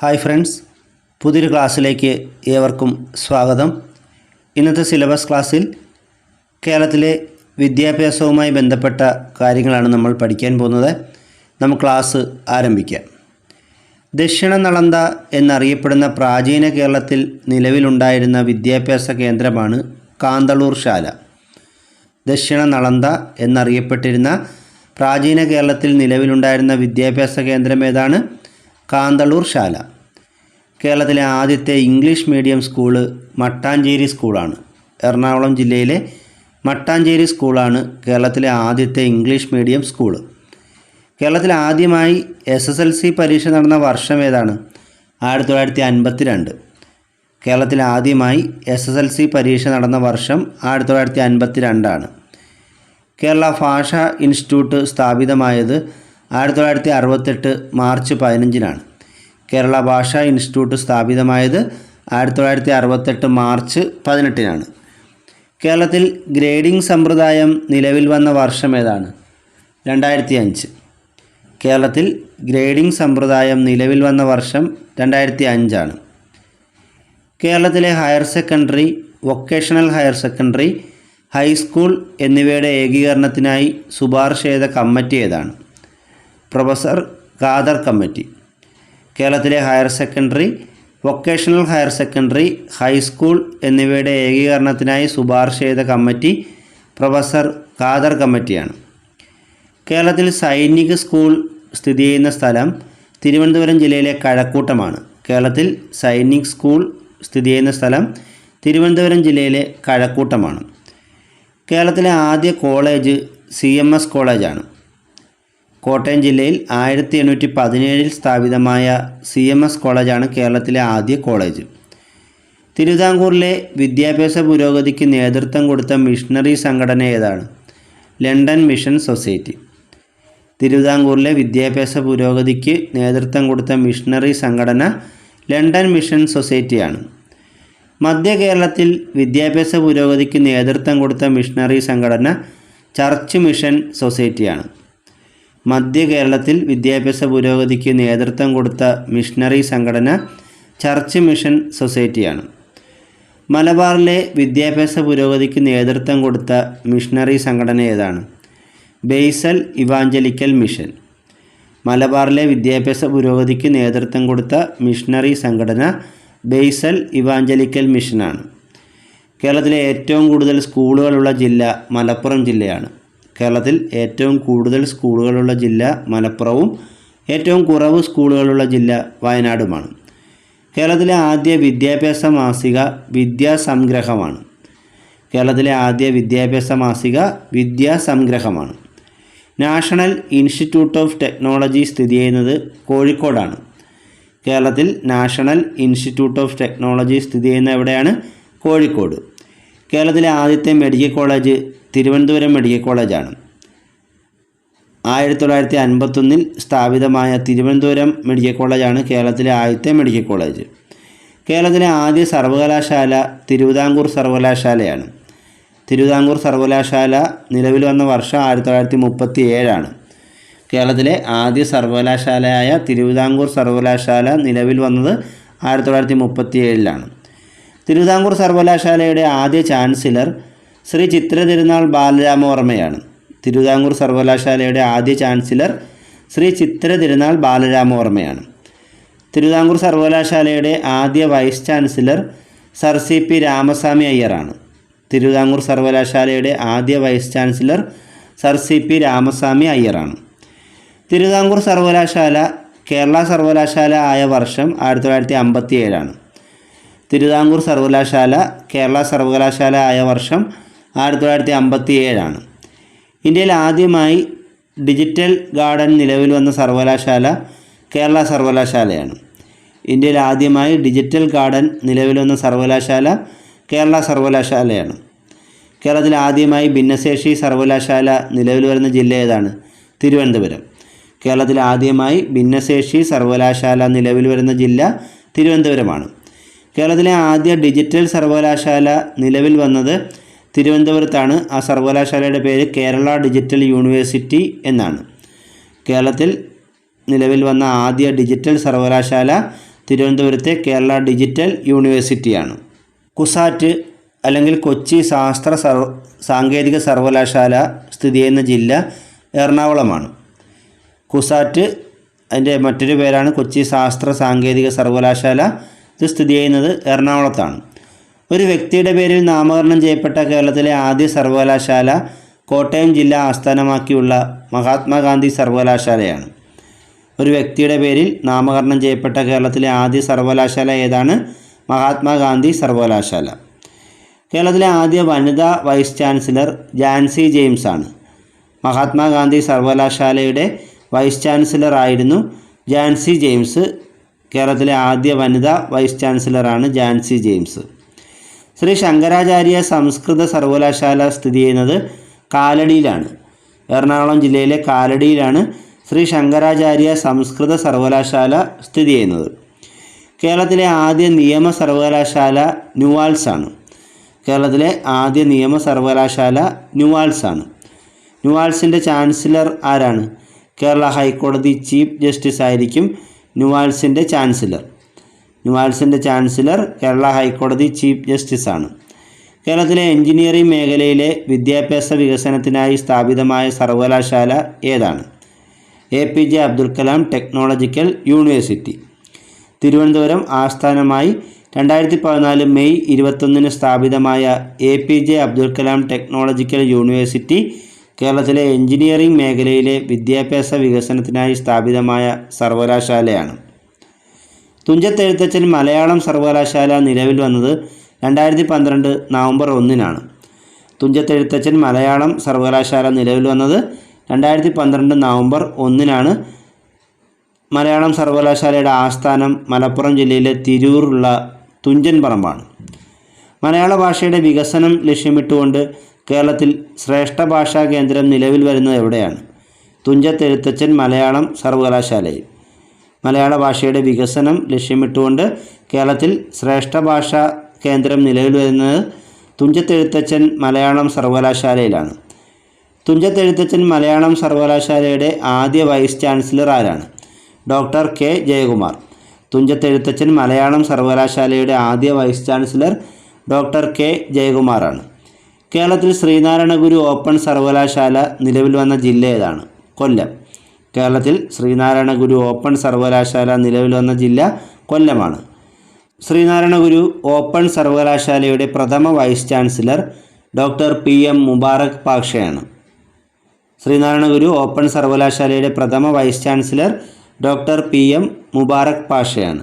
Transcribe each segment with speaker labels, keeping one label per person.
Speaker 1: Hi friends പുതിയൊരു ക്ലാസ്സിലേക്ക് ഏവർക്കും സ്വാഗതം. ഇന്നത്തെ സിലബസ് ക്ലാസ്സിൽ കേരളത്തിലെ വിദ്യാഭ്യാസവുമായി ബന്ധപ്പെട്ട കാര്യങ്ങളാണ് നമ്മൾ പഠിക്കാൻ പോകുന്നത്. നമുക്ക് ക്ലാസ് ആരംഭിക്കാം. ദക്ഷിണ നളന്ത എന്നറിയപ്പെടുന്ന പ്രാചീന കേരളത്തിൽ നിലവിലുണ്ടായിരുന്ന വിദ്യാഭ്യാസ കേന്ദ്രമാണ് കാന്തളൂർ ശാല. ദക്ഷിണ നളന്ത എന്നറിയപ്പെട്ടിരുന്ന പ്രാചീന കേരളത്തിൽ നിലവിലുണ്ടായിരുന്ന വിദ്യാഭ്യാസ കേന്ദ്രം ഏതാണ്? കാന്തളൂർ ശാല. കേരളത്തിലെ ആദ്യത്തെ ഇംഗ്ലീഷ് മീഡിയം സ്കൂൾ മട്ടാഞ്ചേരി സ്കൂളാണ്. എറണാകുളം ജില്ലയിലെ മട്ടാഞ്ചേരി സ്കൂളാണ് കേരളത്തിലെ ആദ്യത്തെ ഇംഗ്ലീഷ് മീഡിയം സ്കൂൾ. കേരളത്തിൽ ആദ്യമായി എസ് എസ് എൽ സി പരീക്ഷ നടന്ന വർഷം ഏതാണ്? ആയിരത്തി തൊള്ളായിരത്തി അൻപത്തി രണ്ട് കേരളത്തിൽ ആദ്യമായി എസ് എസ് എൽ സി പരീക്ഷ നടന്ന വർഷം ആയിരത്തി തൊള്ളായിരത്തി അൻപത്തി രണ്ടാണ് കേരള ഭാഷാ ഇൻസ്റ്റിറ്റ്യൂട്ട് സ്ഥാപിതമായത് ആയിരത്തി തൊള്ളായിരത്തി അറുപത്തെട്ട് മാർച്ച് പതിനഞ്ചിനാണ്. കേരള ഭാഷാ ഇൻസ്റ്റിറ്റ്യൂട്ട് സ്ഥാപിതമായത് ആയിരത്തി തൊള്ളായിരത്തി അറുപത്തെട്ട് മാർച്ച് പതിനെട്ടിനാണ്. കേരളത്തിൽ ഗ്രേഡിംഗ് സമ്പ്രദായം നിലവിൽ വന്ന വർഷം ഏതാണ്? രണ്ടായിരത്തി അഞ്ച് കേരളത്തിൽ ഗ്രേഡിംഗ് സമ്പ്രദായം നിലവിൽ വന്ന വർഷം രണ്ടായിരത്തി അഞ്ചാണ് കേരളത്തിലെ higher secondary vocational higher secondary high school എന്നിവയുടെ ഏകീകരണത്തിനായി ശുപാർശ ചെയ്ത കമ്മിറ്റി ഏതാണ്? Professor Khader committee. കേരളത്തിലെ higher secondary vocational higher secondary high school എന്നിവയുടെ ഏകീകരണത്തിനായി ശുപാർശ ചെയ്ത കമ്മിറ്റി പ്രൊഫസർ ഖാദർ കമ്മിറ്റിയാണ്. കേരളത്തിൽ സൈനിക സ്കൂൾ സ്ഥിതി ചെയ്യുന്ന സ്ഥലം തിരുവനന്തപുരം ജില്ലയിലെ കഴക്കൂട്ടമാണ്. കേരളത്തിൽ സൈനിക് സ്കൂൾ സ്ഥിതി ചെയ്യുന്ന സ്ഥലം തിരുവനന്തപുരം ജില്ലയിലെ കഴക്കൂട്ടമാണ്. കേരളത്തിലെ ആദ്യ കോളേജ് സി എം എസ് കോളേജാണ്. കോട്ടയം ജില്ലയിൽ ആയിരത്തി എണ്ണൂറ്റി പതിനേഴിൽ സ്ഥാപിതമായ സി എം എസ് കോളേജാണ് കേരളത്തിലെ ആദ്യ കോളേജ്. തിരുവിതാംകൂറിലെ വിദ്യാഭ്യാസ പുരോഗതിക്ക് നേതൃത്വം കൊടുത്ത മിഷണറി സംഘടന ഏതാണ്? London mission society. തിരുവിതാംകൂറിലെ വിദ്യാഭ്യാസ പുരോഗതിക്ക് നേതൃത്വം കൊടുത്ത മിഷണറി സംഘടന ലണ്ടൻ മിഷൻ സൊസൈറ്റിയാണ്. മധ്യ കേരളത്തിൽ വിദ്യാഭ്യാസ പുരോഗതിക്ക് നേതൃത്വം കൊടുത്ത മിഷണറി സംഘടന ചർച്ച് മിഷൻ സൊസൈറ്റിയാണ്. മധ്യ കേരളത്തിൽ വിദ്യാഭ്യാസ പുരോഗതിക്ക് നേതൃത്വം കൊടുത്ത മിഷണറി സംഘടന ചർച്ച് മിഷൻ സൊസൈറ്റിയാണ്. മലബാറിലെ വിദ്യാഭ്യാസ പുരോഗതിക്ക് നേതൃത്വം കൊടുത്ത മിഷണറി സംഘടന ഏതാണ്? Basel evangelical mission. മലബാറിലെ വിദ്യാഭ്യാസ പുരോഗതിക്ക് നേതൃത്വം കൊടുത്ത മിഷണറി സംഘടന ബേസൽ ഇവാഞ്ചലിക്കൽ മിഷനാണ്. കേരളത്തിലെ ഏറ്റവും കൂടുതൽ സ്കൂളുകളുള്ള ജില്ല മലപ്പുറം ജില്ലയാണ്. കേരളത്തിൽ ഏറ്റവും കൂടുതൽ സ്കൂളുകളുള്ള ജില്ല മലപ്പുറവും ഏറ്റവും കുറവ് സ്കൂളുകളുള്ള ജില്ല വയനാടുമാണ്. കേരളത്തിലെ ആദ്യ വിദ്യാഭ്യാസ മാസിക വിദ്യാസംഗ്രഹമാണ് കേരളത്തിലെ ആദ്യ വിദ്യാഭ്യാസ മാസിക വിദ്യാസംഗ്രഹമാണ് നാഷണൽ ഇൻസ്റ്റിറ്റ്യൂട്ട് ഓഫ് ടെക്നോളജി സ്ഥിതി ചെയ്യുന്നത് കോഴിക്കോടാണ്. കേരളത്തിൽ നാഷണൽ ഇൻസ്റ്റിറ്റ്യൂട്ട് ഓഫ് ടെക്നോളജി സ്ഥിതി ചെയ്യുന്ന എവിടെയാണ്? കോഴിക്കോട്. കേരളത്തിലെ ആദ്യത്തെ മെഡിക്കൽ കോളേജ് തിരുവനന്തപുരം മെഡിക്കൽ കോളേജാണ്. ആയിരത്തി തൊള്ളായിരത്തി അൻപത്തൊന്നിൽ സ്ഥാപിതമായ തിരുവനന്തപുരം മെഡിക്കൽ കോളേജാണ് കേരളത്തിലെ ആദ്യത്തെ മെഡിക്കൽ കോളേജ്. കേരളത്തിലെ ആദ്യ സർവകലാശാല തിരുവിതാംകൂർ സർവകലാശാലയാണ്. തിരുവിതാംകൂർ സർവകലാശാല നിലവിൽ വന്ന വർഷം ആയിരത്തി തൊള്ളായിരത്തി മുപ്പത്തി ഏഴാണ് കേരളത്തിലെ ആദ്യ സർവകലാശാലയായ തിരുവിതാംകൂർ സർവകലാശാല നിലവിൽ വന്നത് ആയിരത്തി തൊള്ളായിരത്തി മുപ്പത്തി ഏഴിലാണ് തിരുവിതാംകൂർ സർവകലാശാലയുടെ ആദ്യ ചാൻസലർ ശ്രീ ചിത്ര തിരുനാൾ ബാലരാമവർമ്മയാണ്. തിരുവിതാംകൂർ സർവകലാശാലയുടെ ആദ്യ ചാൻസലർ ശ്രീ ചിത്ര തിരുനാൾ ബാലരാമവർമ്മയാണ്. തിരുവിതാംകൂർ സർവകലാശാലയുടെ ആദ്യ vice chancellor sir C P Ramaswamy അയ്യറാണ്. Thiruvithamkoor സർവകലാശാലയുടെ ആദ്യ vice chancellor sir C P Ramaswamy അയ്യറാണ്. Thiruvithamkoor സർവകലാശാല കേരള സർവകലാശാല ആയ വർഷം ആയിരത്തി തൊള്ളായിരത്തി അമ്പത്തി ഏഴാണ് തിരുവിതാംകൂർ സർവകലാശാല കേരള സർവകലാശാല ആയ വർഷം ആയിരത്തി തൊള്ളായിരത്തി അമ്പത്തി ഏഴാണ് ഇന്ത്യയിൽ ആദ്യമായി ഡിജിറ്റൽ ഗാർഡൻ നിലവിൽ വന്ന സർവകലാശാല കേരള സർവകലാശാലയാണ്. ഇന്ത്യയിൽ ആദ്യമായി ഡിജിറ്റൽ ഗാർഡൻ നിലവിൽ വന്ന സർവകലാശാല കേരള സർവകലാശാലയാണ്. കേരളത്തിൽ ആദ്യമായി ഭിന്നശേഷി സർവകലാശാല നിലവിൽ വരുന്ന ജില്ല ഏതാണ്? തിരുവനന്തപുരം. കേരളത്തിൽ ആദ്യമായി ഭിന്നശേഷി സർവകലാശാല നിലവിൽ വരുന്ന ജില്ല തിരുവനന്തപുരമാണ്. കേരളത്തിലെ ആദ്യ ഡിജിറ്റൽ സർവകലാശാല നിലവിൽ വന്നത് തിരുവനന്തപുരത്താണ് ആ സർവകലാശാലയുടെ പേര് കേരള ഡിജിറ്റൽ യൂണിവേഴ്സിറ്റി എന്നാണ്. കേരളത്തിൽ നിലവിൽ വന്ന ആദ്യ ഡിജിറ്റൽ സർവകലാശാല തിരുവനന്തപുരത്തെ കേരള ഡിജിറ്റൽ യൂണിവേഴ്സിറ്റിയാണ്. കുസാറ്റ് അല്ലെങ്കിൽ കൊച്ചി ശാസ്ത്ര സർവ സാങ്കേതിക സർവകലാശാല സ്ഥിതി ചെയ്യുന്ന ജില്ല എറണാകുളമാണ്. കുസാറ്റ് അതിന്റെ മറ്റൊരു പേരാണ് കൊച്ചി ശാസ്ത്ര സാങ്കേതിക സർവകലാശാല ഇത് സ്ഥിതി ചെയ്യുന്നത് എറണാകുളത്താണ്. ഒരു വ്യക്തിയുടെ പേരിൽ നാമകരണം ചെയ്യപ്പെട്ട കേരളത്തിലെ ആദ്യ സർവകലാശാല കോട്ടയം ജില്ല ആസ്ഥാനമാക്കിയുള്ള മഹാത്മാഗാന്ധി സർവകലാശാലയാണ്. ഒരു വ്യക്തിയുടെ പേരിൽ നാമകരണം ചെയ്യപ്പെട്ട കേരളത്തിലെ ആദ്യ സർവകലാശാല ഏതാണ്? മഹാത്മാഗാന്ധി സർവകലാശാല. കേരളത്തിലെ ആദ്യ വനിതാ വൈസ് ചാൻസലർ ജാൻസി ജെയിംസ് ആണ് മഹാത്മാഗാന്ധി സർവകലാശാലയുടെ വൈസ് ചാൻസലർ ആയിരുന്നു ജാൻസി ജെയിംസ്. കേരളത്തിലെ ആദ്യ വനിതാ വൈസ് ചാൻസലറാണ് ജാൻസി ജെയിംസ്. ശ്രീ ശങ്കരാചാര്യ സംസ്കൃത സർവകലാശാല സ്ഥിതി ചെയ്യുന്നത് കാലടിയിലാണ്. എറണാകുളം ജില്ലയിലെ കാലടിയിലാണ് ശ്രീ ശങ്കരാചാര്യ സംസ്കൃത സർവകലാശാല സ്ഥിതി ചെയ്യുന്നത്. കേരളത്തിലെ ആദ്യ നിയമ സർവകലാശാല ന്യൂവാൾസ് ആണ് കേരളത്തിലെ ആദ്യ നിയമ സർവകലാശാല ന്യൂവാൾസ് ആണ് ന്യൂവാൽസിന്റെ ചാൻസലർ ആരാണ്? കേരള ഹൈക്കോടതി ചീഫ് ജസ്റ്റിസ് ആയിരിക്കും ന്യൂവാൽസിന്റെ ചാൻസലർ. ന്യൂവാൽസിന്റെ ചാൻസലർ കേരള ഹൈക്കോടതി ചീഫ് ജസ്റ്റിസാണ്. കേരളത്തിലെ എഞ്ചിനീയറിംഗ് മേഖലയിലെ വിദ്യാഭ്യാസ വികസനത്തിനായി സ്ഥാപിതമായ സർവകലാശാല ഏതാണ്? A P J Abdul Kalam technological university. Thiruvananthapuram ആസ്ഥാനമായി രണ്ടായിരത്തി പതിനാല് മെയ് ഇരുപത്തൊന്നിന് സ്ഥാപിതമായ A P J Abdul Kalam technological university കേരളത്തിലെ എഞ്ചിനീയറിംഗ് മേഖലയിലെ വിദ്യാഭ്യാസ വികസനത്തിനായി സ്ഥാപിതമായ സർവകലാശാലയാണ്. തുഞ്ചത്തെഴുത്തച്ഛൻ മലയാളം സർവകലാശാല നിലവിൽ വന്നത് രണ്ടായിരത്തി പന്ത്രണ്ട് നവംബർ ഒന്നിനാണ്. തുഞ്ചത്തെഴുത്തച്ഛൻ മലയാളം സർവകലാശാല നിലവിൽ വന്നത് രണ്ടായിരത്തി പന്ത്രണ്ട് നവംബർ ഒന്നിനാണ്. മലയാളം സർവകലാശാലയുടെ ആസ്ഥാനം മലപ്പുറം ജില്ലയിലെ തിരൂറുള്ള തുഞ്ചൻ പറമ്പാണ്. മലയാള ഭാഷയുടെ വികസനം ലക്ഷ്യമിട്ടുകൊണ്ട് കേരളത്തിൽ ശ്രേഷ്ഠ ഭാഷാ കേന്ദ്രം നിലവിൽ വരുന്നത് എവിടെയാണ്? തുഞ്ചത്തെഴുത്തച്ഛൻ മലയാളം സർവകലാശാലയിൽ. മലയാള ഭാഷയുടെ വികസനം ലക്ഷ്യമിട്ടുകൊണ്ട് കേരളത്തിൽ ശ്രേഷ്ഠ ഭാഷാ കേന്ദ്രം നിലവിൽ വരുന്നത് തുഞ്ചത്തെഴുത്തച്ഛൻ മലയാളം സർവകലാശാലയിലാണ്. തുഞ്ചത്തെഴുത്തച്ഛൻ മലയാളം സർവകലാശാലയുടെ ആദ്യ വൈസ് ചാൻസലർ ആരാണ്? Doctor K. ജയകുമാർ. തുഞ്ചത്തെഴുത്തച്ഛൻ മലയാളം സർവകലാശാലയുടെ ആദ്യ വൈസ് ചാൻസലർ ഡോക്ടർ കെ. ജയകുമാറാണ്. കേരളത്തിൽ ശ്രീനാരായണ ഗുരു ഓപ്പൺ സർവകലാശാല നിലവിൽ വന്ന ജില്ല ഏതാണ്? കൊല്ലം. കേരളത്തിൽ ശ്രീനാരായണ ഗുരു ഓപ്പൺ സർവകലാശാല നിലവിൽ വന്ന ജില്ല കൊല്ലമാണ്. ശ്രീനാരായണ ഗുരു ഓപ്പൺ സർവകലാശാലയുടെ പ്രഥമ vice chancellor doctor P M Mubarak പാക്ഷയാണ് Sreenarayana Guru open സർവകലാശാലയുടെ പ്രഥമ vice chancellor doctor P M Mubarak പാഷയാണ്.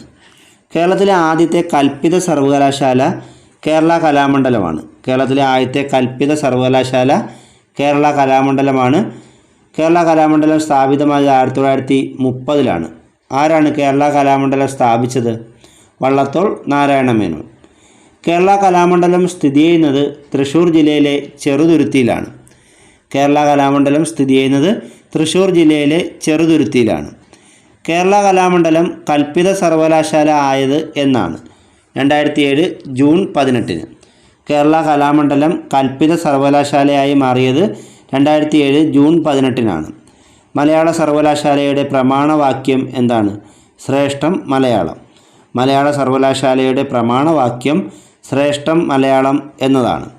Speaker 1: കേരളത്തിലെ ആദ്യത്തെ കൽപ്പിത സർവകലാശാല കേരള കലാമണ്ഡലമാണ്. കേരളത്തിലെ ആദ്യത്തെ കൽപ്പിത സർവകലാശാല കേരള കലാമണ്ഡലമാണ്. കേരള കലാമണ്ഡലം സ്ഥാപിതമായത് ആയിരത്തി തൊള്ളായിരത്തി മുപ്പതിലാണ്. ആരാണ് കേരള കലാമണ്ഡലം സ്ഥാപിച്ചത്? വള്ളത്തോൾ നാരായണ മേനോൻ. കേരള കലാമണ്ഡലം സ്ഥിതി ചെയ്യുന്നത് തൃശ്ശൂർ ജില്ലയിലെ ചെറുതുരുത്തിയിലാണ്. കേരള കലാമണ്ഡലം സ്ഥിതി ചെയ്യുന്നത് തൃശ്ശൂർ ജില്ലയിലെ ചെറുതുരുത്തിയിലാണ്. കേരള കലാമണ്ഡലം കൽപ്പിത സർവകലാശാല ആയത് എന്നാണ്. രണ്ടായിരത്തി ഏഴ് ജൂൺ പതിനെട്ടിന്. കേരള കലാമണ്ഡലം കൽപ്പിത സർവകലാശാലയായി മാറിയത് രണ്ടായിരത്തി ഏഴ് ജൂൺ പതിനെട്ടിനാണ്. മലയാള സർവകലാശാലയുടെ പ്രമാണവാക്യം എന്താണ്? ശ്രേഷ്ഠം മലയാളം. മലയാള സർവകലാശാലയുടെ പ്രമാണവാക്യം ശ്രേഷ്ഠം മലയാളം എന്നതാണ്.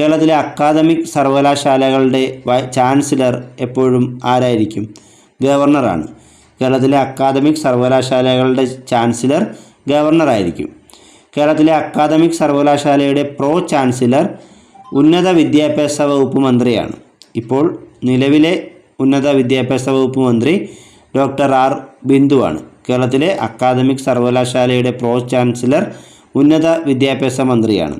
Speaker 1: കേരളത്തിലെ അക്കാദമിക് സർവകലാശാലകളുടെ ചാൻസലർ എപ്പോഴും ആരായിരിക്കും? ഗവർണറാണ്. കേരളത്തിലെ അക്കാദമിക് സർവകലാശാലകളുടെ ചാൻസലർ ഗവർണറായിരിക്കും. കേരളത്തിലെ അക്കാദമിക് സർവകലാശാലയുടെ പ്രോ ചാൻസലർ ഉന്നത വിദ്യാഭ്യാസ വകുപ്പ് മന്ത്രിയാണ്. ഇപ്പോൾ നിലവിലെ ഉന്നത വിദ്യാഭ്യാസ വകുപ്പ് മന്ത്രി ഡോക്ടർ ആർ ബിന്ദുവാണ്. കേരളത്തിലെ അക്കാദമിക് സർവകലാശാലയുടെ പ്രോ ചാൻസലർ ഉന്നത വിദ്യാഭ്യാസ മന്ത്രിയാണ്.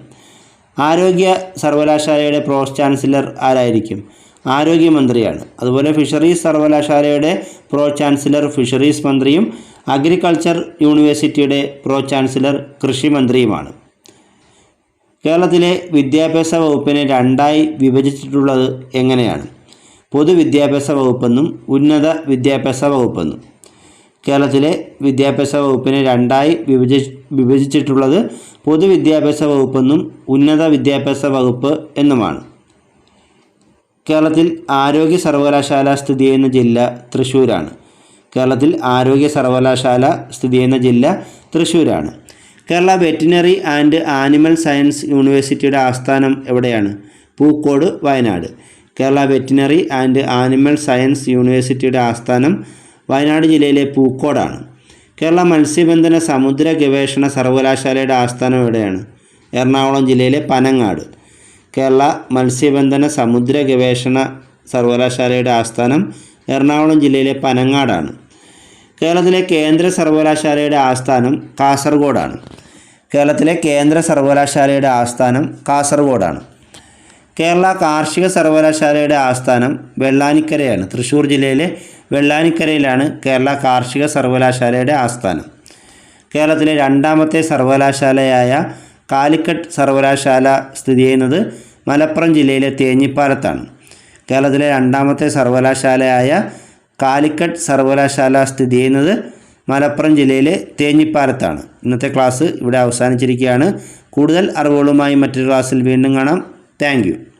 Speaker 1: ആരോഗ്യ സർവകലാശാലയുടെ പ്രോ ചാൻസലർ ആരായിരിക്കും? ആരോഗ്യമന്ത്രിയാണ് അതുപോലെ ഫിഷറീസ് സർവകലാശാലയുടെ പ്രോ ചാൻസലർ ഫിഷറീസ് മന്ത്രിയും അഗ്രികൾച്ചർ യൂണിവേഴ്സിറ്റിയുടെ പ്രോ ചാൻസലർ കൃഷി മന്ത്രിയുമാണ്. കേരളത്തിലെ വിദ്യാഭ്യാസ വകുപ്പിനെ രണ്ടായി വിഭജിച്ചിട്ടുള്ളത് എങ്ങനെയാണ്? പൊതുവിദ്യാഭ്യാസ വകുപ്പെന്നും ഉന്നത വിദ്യാഭ്യാസ വകുപ്പെന്നും. കേരളത്തിലെ വിദ്യാഭ്യാസ വകുപ്പിനെ രണ്ടായി വിഭജി വിഭജിച്ചിട്ടുള്ളത് പൊതുവിദ്യാഭ്യാസ വകുപ്പെന്നും ഉന്നത വിദ്യാഭ്യാസ വകുപ്പ് എന്നുമാണ്. കേരളത്തിൽ ആരോഗ്യ സർവകലാശാല സ്ഥിതി ചെയ്യുന്ന ജില്ല തൃശ്ശൂരാണ്. കേരളത്തിൽ ആരോഗ്യ സർവകലാശാല സ്ഥിതി ചെയ്യുന്ന ജില്ല തൃശ്ശൂരാണ്. Kerala veterinary and animal science യൂണിവേഴ്സിറ്റിയുടെ ആസ്ഥാനം എവിടെയാണ്? Pookode Wayanad. Kerala veterinary and animal science യൂണിവേഴ്സിറ്റിയുടെ ആസ്ഥാനം വയനാട് ജില്ലയിലെ പൂക്കോടാണ്. കേരള മത്സ്യബന്ധന സമുദ്ര ഗവേഷണ സർവകലാശാലയുടെ ആസ്ഥാനം എവിടെയാണ്? എറണാകുളം ജില്ലയിലെ പനങ്ങാട്. കേരള മത്സ്യബന്ധന സമുദ്ര ഗവേഷണ സർവകലാശാലയുടെ ആസ്ഥാനം എറണാകുളം ജില്ലയിലെ പനങ്ങാടാണ്. കേരളത്തിലെ കേന്ദ്ര സർവകലാശാലയുടെ ആസ്ഥാനം കാസർഗോഡാണ്. കേരളത്തിലെ കേന്ദ്ര സർവകലാശാലയുടെ ആസ്ഥാനം കാസർഗോഡാണ്. കേരള കാർഷിക സർവകലാശാലയുടെ ആസ്ഥാനം വെള്ളാനിക്കരയാണ്. തൃശ്ശൂർ ജില്ലയിലെ വെള്ളാനിക്കരയിലാണ് കേരള കാർഷിക സർവകലാശാലയുടെ ആസ്ഥാനം. കേരളത്തിലെ രണ്ടാമത്തെ സർവകലാശാലയായ കാലിക്കറ്റ് സർവകലാശാല സ്ഥിതി ചെയ്യുന്നത് മലപ്പുറം ജില്ലയിലെ തേഞ്ഞിപ്പാലത്താണ്. കേരളത്തിലെ രണ്ടാമത്തെ സർവകലാശാലയായ കാലിക്കറ്റ് സർവകലാശാല സ്ഥിതി ചെയ്യുന്നത് മലപ്പുറം ജില്ലയിലെ തേഞ്ഞിപ്പാലത്താണ്. ഇന്നത്തെ ക്ലാസ് ഇവിടെ അവസാനിച്ചിരിക്കുകയാണ്. കൂടുതൽ അറിവുകളുമായി മറ്റൊരു ക്ലാസ്സിൽ വീണ്ടും കാണാം. താങ്ക്